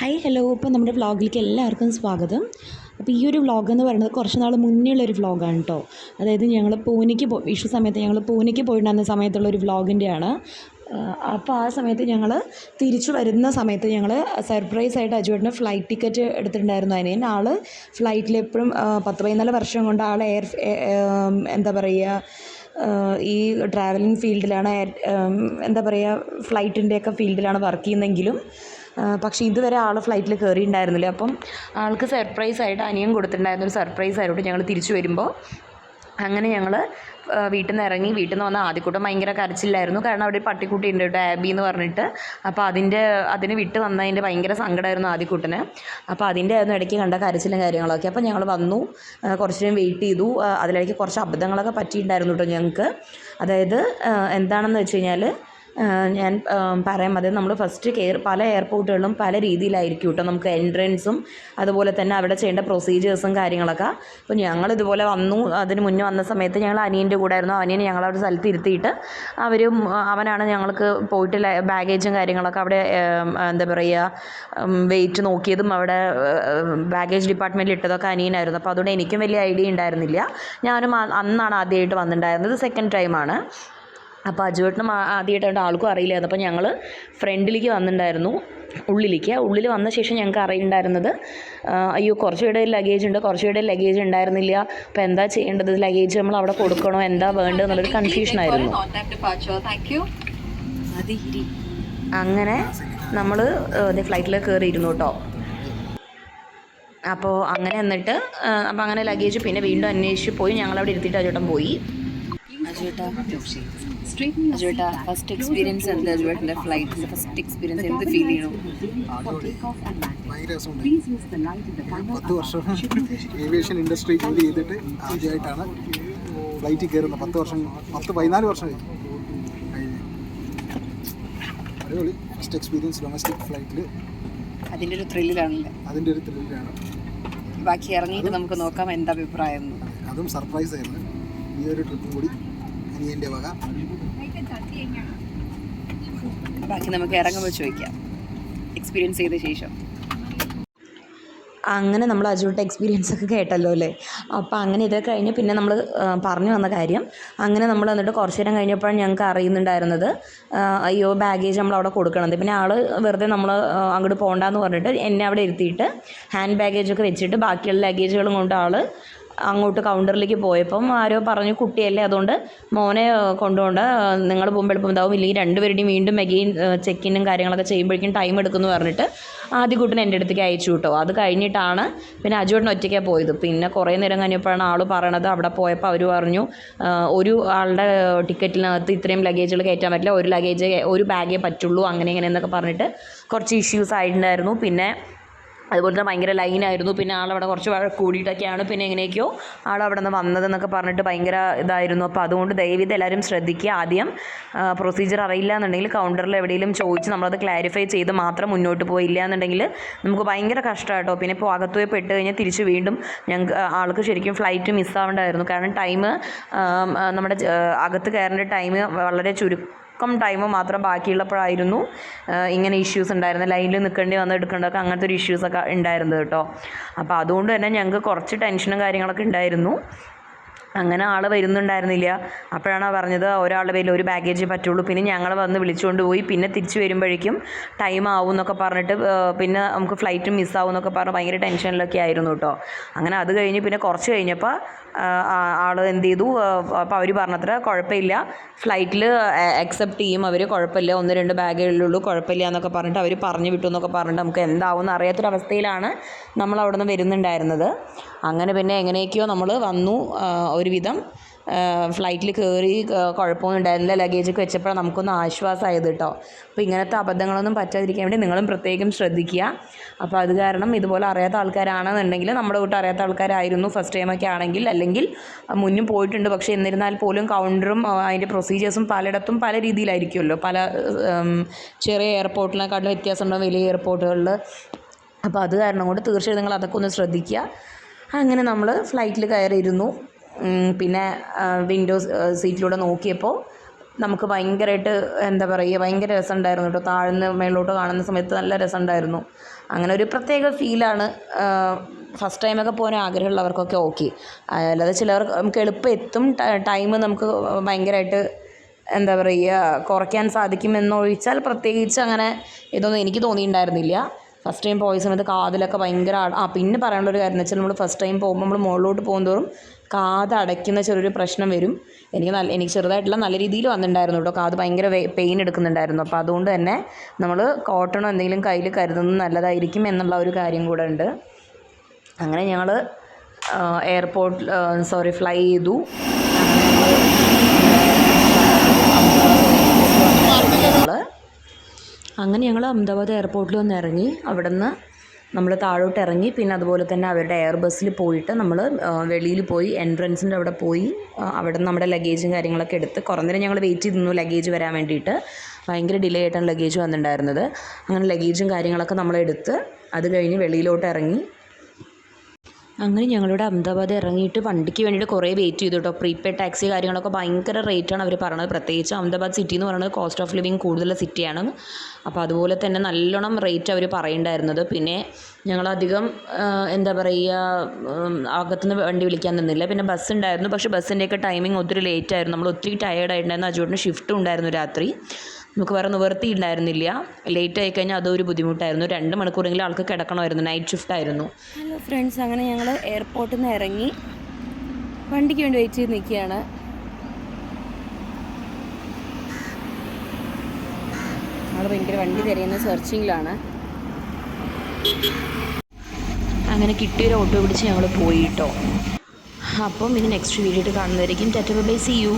Hi hello ഇപ്പോൾ നമ്മുടെ വ്ളോഗിലേക്ക് എല്ലാവർക്കും സ്വാഗതം. അപ്പോൾ ഈ ഒരു വ്ളോഗ് എന്ന് പറയുന്നത് കുറച്ച് നാൾ മുന്നേ ഉള്ളൊരു വ്ളോഗാണ് കേട്ടോ അതായത് ഞങ്ങൾ പൂനെക്ക് പോ വിഷു സമയത്ത് ഞങ്ങൾ പൂനെക്ക് പോയിട്ടുണ്ടായിരുന്ന സമയത്തുള്ള ഒരു വ്ളോഗിന്റെയാണ് അപ്പോൾ ആ സമയത്ത് ഞങ്ങൾ തിരിച്ചു വരുന്ന സമയത്ത് ഞങ്ങൾ സർപ്രൈസ് ആയിട്ട് അജുവേട്ടന് ഫ്ലൈറ്റ് ടിക്കറ്റ് എടുത്തിട്ടുണ്ടായിരുന്നു അതിന്. ആൾ ഫ്ലൈറ്റിൽ എപ്പോഴും പത്ത് പതിനാല് വർഷം കൊണ്ട് ആൾ എയർ എന്താ പറയുക ഈ ട്രാവലിംഗ് ഫീൽഡിലാണ് എന്താ പറയുക ഫ്ലൈറ്റിന്റെയൊക്കെ ഫീൽഡിലാണ് വർക്ക് ചെയ്യുന്നതെങ്കിലും പക്ഷേ ഇതുവരെ ആൾ ഫ്ലൈറ്റിൽ കയറിയിട്ടുണ്ടായിരുന്നില്ല അപ്പം ആൾക്ക് സർപ്രൈസ് ആയിട്ട് അനിയൻ കൊടുത്തിട്ടുണ്ടായിരുന്ന ഒരു സർപ്രൈസ് ആയിട്ട് ഞങ്ങൾ തിരിച്ചു വരുമ്പോൾ അങ്ങനെ ഞങ്ങൾ വീട്ടിൽ നിന്ന് ഇറങ്ങി വീട്ടിൽ നിന്ന് വന്ന ആദ്യക്കൂട്ടം ഭയങ്കര കരച്ചില്ലായിരുന്നു കാരണം അവിടെ പട്ടിക്കുട്ടി ഉണ്ട് കേട്ടോ ആബി എന്ന് പറഞ്ഞിട്ട്. അപ്പോൾ അതിന്റെ അതിന് വിട്ട് വന്നതിന്റെ ഭയങ്കര സങ്കടമായിരുന്നു ആദ്യക്കൂട്ടന്. അപ്പോൾ അതിന്റെ ആയിരുന്നു ഇടയ്ക്ക് കണ്ട കരച്ചിലും കാര്യങ്ങളൊക്കെ. അപ്പോൾ ഞങ്ങൾ വന്നു കുറച്ച് നേരം വെയിറ്റ് ചെയ്തു. അതിലിടയ്ക്ക് കുറച്ച് അബദ്ധങ്ങളൊക്കെ പറ്റിയിട്ടുണ്ടായിരുന്നു കേട്ടോ ഞങ്ങൾക്ക് അതായത് എന്താണെന്ന് വെച്ച് കഴിഞ്ഞാൽ ഞാൻ പറയാം. അത് നമ്മൾ ഫസ്റ്റ് കെയർ പല എയർപോർട്ടുകളിലും പല രീതിയിലായിരിക്കും കേട്ടോ നമുക്ക് എൻട്രൻസും അതുപോലെ തന്നെ അവിടെ ചെയ്യേണ്ട പ്രൊസീജിയേഴ്സും കാര്യങ്ങളൊക്കെ. അപ്പോൾ ഞങ്ങൾ ഇതുപോലെ വന്നു. അതിന് മുന്നേ വന്ന സമയത്ത് ഞങ്ങൾ അനിയന്റെ കൂടെ ആയിരുന്നു. അനിയനെ ഞങ്ങൾ അവിടെ സ്ഥലത്ത് ഇരുത്തിയിട്ട് അവരും അവനാണ് ഞങ്ങൾക്ക് പോയിട്ട് ബാഗേജും കാര്യങ്ങളൊക്കെ അവിടെ എന്താ പറയുക വെയിറ്റ് നോക്കിയതും അവിടെ ബാഗേജ് ഡിപ്പാർട്ട്മെന്റിൽ ഇട്ടതൊക്കെ അനിയനായിരുന്നു. അപ്പോൾ അതുകൊണ്ട് എനിക്കും വലിയ ഐഡിയ ഉണ്ടായിരുന്നില്ല. ഞാനും അന്നാണ് ആദ്യമായിട്ട് വന്നിട്ടുണ്ടായിരുന്നത്. സെക്കൻഡ് ടൈമാണ് അപ്പോൾ അജുവേട്ടനും ആദ്യമായിട്ടായിട്ട് ആൾക്കും അറിയില്ലായിരുന്നു. അപ്പോൾ ഞങ്ങൾ ഫ്രണ്ടിലേക്ക് വന്നിട്ടുണ്ടായിരുന്നു. ഉള്ളിലേക്ക്. ഉള്ളിൽ വന്ന ശേഷം ഞങ്ങൾക്ക് അറിയുണ്ടായിരുന്നത് അയ്യോ കുറച്ച് പേരുടെ ലഗേജ് ഉണ്ട് കുറച്ച് പേരുടെ ലഗേജ് ഉണ്ടായിരുന്നില്ല. അപ്പോൾ എന്താ ചെയ്യേണ്ടത്? ലഗേജ് നമ്മൾ അവിടെ കൊടുക്കണോ? എന്താ വേണ്ടത് എന്നുള്ളൊരു കൺഫ്യൂഷൻ ആയിരുന്നു. അങ്ങനെ നമ്മൾ ഫ്ലൈറ്റിൽ കയറിയിരുന്നു കേട്ടോ അപ്പോൾ അങ്ങനെ എന്നിട്ട് അപ്പോൾ അങ്ങനെ ലഗേജ് പിന്നെ വീണ്ടും അന്വേഷിച്ച് പോയി. ഞങ്ങളവിടെ ഇരുത്തിയിട്ട് അജോട്ടം പോയി. അജുവേട്ടാ. അജുവേട്ടാ ഫസ്റ്റ് എക്സ്പീരിയൻസ് എന്താ? അജുവേട്ടന്റെ ഫ്ലൈറ്റിന്റെ ഫസ്റ്റ് എക്സ്പീരിയൻസ് എന്ത് ഫീൽ ചെയ്യണു? പത്ത് വർഷം ഏവിയേഷൻ ഇൻഡസ്ട്രി ജോലി ചെയ്തിട്ട് ആദ്യമായിട്ടാണ് ഫ്ലൈറ്റിൽ കയറുന്നത്. പത്ത് വർഷം പത്ത് പതിനാല് വർഷം കഴിഞ്ഞു. അടിപൊളി. ഫസ്റ്റ് എക്സ്പീരിയൻസ് ഡൊമസ്റ്റിക് ഫ്ലൈറ്റിൽ അതിന്റെ ഒരു ത്രില്ലിലാണല്ലേ അതിന്റെ ഒരു ത്രില്ലാണ് ബാക്കി ഇറങ്ങിയിട്ട് നമുക്ക് നോക്കാം എന്താ അഭിപ്രായം അതും സർപ്രൈസ് ആയിരുന്നു. ഈ ഒരു ട്രിപ്പും കൂടി അനിയന്റെ വക. ബാക്കി നമുക്ക് ഇറങ്ങുമ്പോൾ ചോദിക്കാം. എക്സ്പീരിയൻസ് ചെയ്ത ശേഷം. അങ്ങനെ നമ്മൾ അജുവിന്റെ എക്സ്പീരിയൻസ് ഒക്കെ കേട്ടല്ലോ അല്ലേ? അപ്പോൾ അങ്ങനെ ഇതൊക്കെ കഴിഞ്ഞ് പിന്നെ നമ്മൾ പറഞ്ഞു വന്ന കാര്യം അങ്ങനെ നമ്മൾ എന്നിട്ട് കുറച്ച് നേരം കഴിഞ്ഞപ്പോഴാണ് ഞങ്ങൾക്ക് അറിയുന്നുണ്ടായിരുന്നത്. അയ്യോ ബാഗേജ് നമ്മൾ അവിടെ കൊടുക്കണത് പിന്നെ ആൾ വെറുതെ നമ്മൾ അങ്ങോട്ട് പോകണ്ടെന്ന് പറഞ്ഞിട്ട് എന്നെ അവിടെ ഇരുത്തിയിട്ട് ഹാൻഡ് ബാഗേജൊക്കെ വെച്ചിട്ട് ബാക്കിയുള്ള ലഗേജുകളും കൊണ്ട് ആൾ അങ്ങോട്ട് കൗണ്ടറിലേക്ക് പോയപ്പം ആരോ പറഞ്ഞു കുട്ടിയല്ലേ അതുകൊണ്ട് മോനെ കൊണ്ടുകൊണ്ട് നിങ്ങൾ പോകുമ്പോൾ എളുപ്പമുണ്ടാവും ഇല്ലെങ്കിൽ രണ്ടുപേരുടെയും വീണ്ടും മെഗീൻ ചെക്കിനും കാര്യങ്ങളൊക്കെ ചെയ്യുമ്പോഴേക്കും ടൈം എടുക്കുമെന്ന് പറഞ്ഞിട്ട് ആദ്യ കൂട്ടിന് എന്റെ അടുത്തേക്ക് അയച്ചു കേട്ടോ. അത് കഴിഞ്ഞിട്ടാണ് പിന്നെ അജുവേട്ടൻ ഒറ്റയ്ക്കാണ് പോയത്. പിന്നെ കുറേ നേരം കഴിഞ്ഞപ്പോഴാണ് ആൾ പറയണത് അവിടെ പോയപ്പോൾ അവർ പറഞ്ഞു ഒരു ആളുടെ ടിക്കറ്റിനകത്ത് ഇത്രയും ലഗേജുകൾ കയറ്റാൻ പറ്റില്ല. ഒരു ലഗേജ് ഒരു ബാഗേ പറ്റുള്ളൂ അങ്ങനെ ഇങ്ങനെ എന്നൊക്കെ പറഞ്ഞിട്ട് കുറച്ച് ഇഷ്യൂസ് ആയിട്ടുണ്ടായിരുന്നു. പിന്നെ അതുപോലെ തന്നെ ഭയങ്കര ലൈനായിരുന്നു പിന്നെ ആളവിടെ കുറച്ച് വഴക്ക് കൂടിയിട്ടൊക്കെയാണ് പിന്നെ എങ്ങനെയൊക്കെയോ ആളവിടെ നിന്ന് വന്നതെന്നൊക്കെ പറഞ്ഞിട്ട് ഭയങ്കര ഇതായിരുന്നു. അപ്പോൾ അതുകൊണ്ട് ദയവിത് എല്ലാവരും ശ്രദ്ധിക്കുക. ആദ്യം പ്രൊസീജിയർ അറിയില്ല എന്നുണ്ടെങ്കിൽ കൗണ്ടറിൽ എവിടെയെങ്കിലും ചോദിച്ച് നമ്മളത് ക്ലാരിഫൈ ചെയ്ത് മാത്രം മുന്നോട്ട് പോയില്ല എന്നുണ്ടെങ്കിൽ നമുക്ക് ഭയങ്കര കഷ്ടമായിട്ടോ പിന്നെ ഇപ്പോൾ അകത്ത് പോയി പെട്ട് കഴിഞ്ഞാൽ തിരിച്ച് വീണ്ടും ഞങ്ങൾക്ക് ആൾക്ക് ശരിക്കും ഫ്ലൈറ്റ് മിസ്സാവേണ്ടായിരുന്നു കാരണം ടൈം നമ്മുടെ അകത്ത് കയറേണ്ട ടൈം വളരെ ചുരുക്കം ചുരുക്കം ടൈം മാത്രം ബാക്കിയുള്ളപ്പോഴായിരുന്നു ഇങ്ങനെ ഇഷ്യൂസ് ഉണ്ടായിരുന്നത് ലൈനിൽ നിൽക്കേണ്ടി വന്ന് എടുക്കേണ്ടതൊക്കെ അങ്ങനത്തെ ഒരു ഇഷ്യൂസൊക്കെ ഉണ്ടായിരുന്നത് കേട്ടോ. അപ്പോൾ അതുകൊണ്ട് തന്നെ ഞങ്ങൾക്ക് കുറച്ച് ടെൻഷനും കാര്യങ്ങളൊക്കെ ഉണ്ടായിരുന്നു. അങ്ങനെ ആൾ വരുന്നുണ്ടായിരുന്നില്ല. അപ്പോഴാണ് പറഞ്ഞത് ഒരാളുടെ പേരിൽ ഒരു ബാഗേജ് പറ്റുള്ളൂ. പിന്നെ ഞങ്ങൾ വന്ന് വിളിച്ചുകൊണ്ട് പോയി. പിന്നെ തിരിച്ചു വരുമ്പോഴേക്കും ടൈം ആവും എന്നൊക്കെ പറഞ്ഞിട്ട് പിന്നെ നമുക്ക് ഫ്ലൈറ്റ് മിസ്സാവും എന്നൊക്കെ പറഞ്ഞ് ഭയങ്കര ടെൻഷനിലൊക്കെ ആയിരുന്നു കേട്ടോ അങ്ങനെ അത് കഴിഞ്ഞ് പിന്നെ കുറച്ച് കഴിഞ്ഞപ്പോൾ ആൾ എന്ത് ചെയ്തു? അപ്പോൾ അവർ പറഞ്ഞത്ര കുഴപ്പമില്ല. ഫ്ലൈറ്റിൽ അക്സെപ്റ്റ് ചെയ്യും. അവർ കുഴപ്പമില്ല. ഒന്ന് രണ്ട് ബാഗുകളിലുള്ളൂ കുഴപ്പമില്ല എന്നൊക്കെ പറഞ്ഞിട്ട് അവർ പറഞ്ഞു വിട്ടു എന്നൊക്കെ പറഞ്ഞിട്ട് നമുക്ക് എന്താവും എന്ന് അറിയാത്തൊരവസ്ഥയിലാണ് നമ്മൾ അവിടെ നിന്ന് വരുന്നുണ്ടായിരുന്നത്. അങ്ങനെ പിന്നെ എങ്ങനെയൊക്കെയോ നമ്മൾ വന്നു. ഒരുവിധം ഫ്ലൈറ്റിൽ കയറി കുഴപ്പമൊന്നും ഉണ്ടായിരുന്നില്ല. ലഗേജൊക്കെ വെച്ചപ്പോൾ നമുക്കൊന്ന് ആശ്വാസമായത് കേട്ടോ അപ്പോൾ ഇങ്ങനത്തെ അബദ്ധങ്ങളൊന്നും പറ്റാതിരിക്കാൻ വേണ്ടി നിങ്ങളും പ്രത്യേകം ശ്രദ്ധിക്കുക. അപ്പോൾ അത് കാരണം ഇതുപോലെ അറിയാത്ത ആൾക്കാരാണെന്നുണ്ടെങ്കിൽ നമ്മുടെ കൂട്ട് അറിയാത്ത ആൾക്കാരായിരുന്നു ഫസ്റ്റ് ടൈമൊക്കെ ആണെങ്കിൽ അല്ലെങ്കിൽ മുന്നും പോയിട്ടുണ്ട്. പക്ഷേ എന്നിരുന്നാൽ പോലും കൗണ്ടറും അതിന്റെ പ്രൊസീജിയേഴ്സും പലയിടത്തും പല രീതിയിലായിരിക്കുമല്ലോ. പല ചെറിയ എയർപോർട്ടിനെക്കാട്ടിലും വ്യത്യാസമുണ്ടോ വലിയ എയർപോർട്ടുകളിൽ അപ്പോൾ അത് കാരണം കൊണ്ട് തീർച്ചയായും നിങ്ങൾ അതൊക്കെ ഒന്ന് ശ്രദ്ധിക്കുക. അങ്ങനെ നമ്മൾ ഫ്ലൈറ്റിൽ കയറിയിരുന്നു. പിന്നെ വിൻഡോസ് സീറ്റിലൂടെ നോക്കിയപ്പോൾ നമുക്ക് ഭയങ്കരമായിട്ട് എന്താ പറയുക ഭയങ്കര രസമുണ്ടായിരുന്നു കേട്ടോ. താഴ്ന്ന് മേളിലോട്ട് കാണുന്ന സമയത്ത് നല്ല രസമുണ്ടായിരുന്നു. അങ്ങനെ ഒരു പ്രത്യേക ഫീലാണ് ഫസ്റ്റ് ടൈമൊക്കെ പോകാൻ ആഗ്രഹമുള്ളവർക്കൊക്കെ ഓക്കെ അല്ലാതെ ചിലവർക്ക് നമുക്ക് എളുപ്പം എത്തും ടൈം നമുക്ക് ഭയങ്കരമായിട്ട് എന്താ പറയുക കുറയ്ക്കാൻ സാധിക്കുമെന്നൊഴിച്ചാൽ പ്രത്യേകിച്ച് അങ്ങനെ ഇതൊന്നും എനിക്ക് തോന്നിയിട്ടുണ്ടായിരുന്നില്ല. ഫസ്റ്റ് ടൈം പോയ സമയത്ത് കാതിലൊക്കെ ഭയങ്കര ആ പിന്നെ പറയാനുള്ള ഒരു കാര്യം എന്ന് വെച്ചാൽ നമ്മൾ ഫസ്റ്റ് ടൈം പോകുമ്പോൾ നമ്മൾ മുകളിലോട്ട് പോകുന്തോറും കാത് അടയ്ക്കുന്ന ചെറിയൊരു പ്രശ്നം വരും എനിക്ക് നല്ല എനിക്ക് ചെറുതായിട്ടുള്ള നല്ല രീതിയിൽ വന്നിട്ടുണ്ടായിരുന്നു കേട്ടോ കാത് ഭയങ്കര പെയിൻ എടുക്കുന്നുണ്ടായിരുന്നു അപ്പോൾ അതുകൊണ്ട് തന്നെ നമ്മൾ കോട്ടണോ എന്തെങ്കിലും കയ്യിൽ കരുതുന്നത് നല്ലതായിരിക്കും എന്നുള്ള ഒരു കാര്യം കൂടെ ഉണ്ട് അങ്ങനെ ഞങ്ങൾ എയർപോർട്ടിൽ സോറി ഫ്ലൈ ചെയ്തു അങ്ങനെ ഞങ്ങൾ അഹമ്മദാബാദ് എയർപോർട്ടിൽ വന്ന് ഇറങ്ങി അവിടെ നിന്ന് നമ്മൾ താഴോട്ട് ഇറങ്ങി പിന്നെ അതുപോലെ തന്നെ അവരുടെ എയർ ബസ്സിൽ പോയിട്ട് നമ്മൾ വെളിയിൽ പോയി എൻട്രൻസിന്റെ അവിടെ പോയി അവിടെ നമ്മുടെ ലഗേജും കാര്യങ്ങളൊക്കെ എടുത്ത് കുറേ നേരം ഞങ്ങൾ വെയിറ്റ് ചെയ്തിരുന്നു ലഗേജ് വരാൻ വേണ്ടിയിട്ട്. ഭയങ്കര ഡിലേ ആയിട്ടാണ് ലഗേജ് വന്നിട്ടുണ്ടായിരുന്നത്. അങ്ങനെ ലഗേജും കാര്യങ്ങളൊക്കെ നമ്മളെടുത്ത് അത് കഴിഞ്ഞ് വെളിയിലോട്ട് ഇറങ്ങി അങ്ങനെ ഞങ്ങളിവിടെ അഹമ്മദാബാദ് ഇറങ്ങിയിട്ട് വണ്ടിക്ക് വേണ്ടിയിട്ട് കുറേ വെയിറ്റ് ചെയ്തു കേട്ടോ പ്രീപെയ്ഡ് ടാക്സി കാര്യങ്ങളൊക്കെ ഭയങ്കര റേറ്റാണ് അവർ പറഞ്ഞത്. പ്രത്യേകിച്ച് അഹമ്മദാബാദ് സിറ്റി എന്ന് പറയുന്നത് കോസ്റ്റ് ഓഫ് ലിവിങ് കൂടുതലുള്ള സിറ്റിയാണ് അപ്പോൾ അതുപോലെ തന്നെ നല്ലോണം റേറ്റ് അവർ പറയുണ്ടായിരുന്നത്. പിന്നെ ഞങ്ങളധികം എന്താ പറയുക അകത്തുനിന്ന് വണ്ടി വിളിക്കാൻ നിന്നില്ല. പിന്നെ ബസ് ഉണ്ടായിരുന്നു. പക്ഷേ ബസ്സിന്റെയൊക്കെ ടൈമിംഗ് ഒത്തിരി ലേറ്റ് ആയിരുന്നു. നമ്മൾ ഒത്തിരി ടയേർഡ് ആയിട്ടുണ്ടായിരുന്നു. ഷിഫ്റ്റും ഉണ്ടായിരുന്നു രാത്രി. നമുക്ക് വേറെ നിവർത്തി ഉണ്ടായിരുന്നില്ല ലേറ്റ് ആയി കഴിഞ്ഞാൽ അതൊരു ബുദ്ധിമുട്ടായിരുന്നു. രണ്ട് മണിക്കൂറെങ്കിലും ആൾക്ക് കിടക്കണമായിരുന്നു. നൈറ്റ് ഷിഫ്റ്റ് ആയിരുന്നു. ഹലോ ഫ്രണ്ട്സ് അങ്ങനെ ഞങ്ങൾ എയർപോർട്ടിൽ നിന്ന് ഇറങ്ങി വണ്ടിക്ക് വേണ്ടി വെയിറ്റ് ചെയ്ത് നിൽക്കുകയാണ്. ഭയങ്കര വണ്ടി തിരയുന്ന സെർച്ചിങ്ങിലാണ് അങ്ങനെ കിട്ടിയൊരു ഓട്ടോ പിടിച്ച് ഞങ്ങൾ പോയിട്ടോ അപ്പം ഇനി നെക്സ്റ്റ് വീഡിയോ കാണുന്നതായിരിക്കും. ടെറ്റ് ബൈ സി യു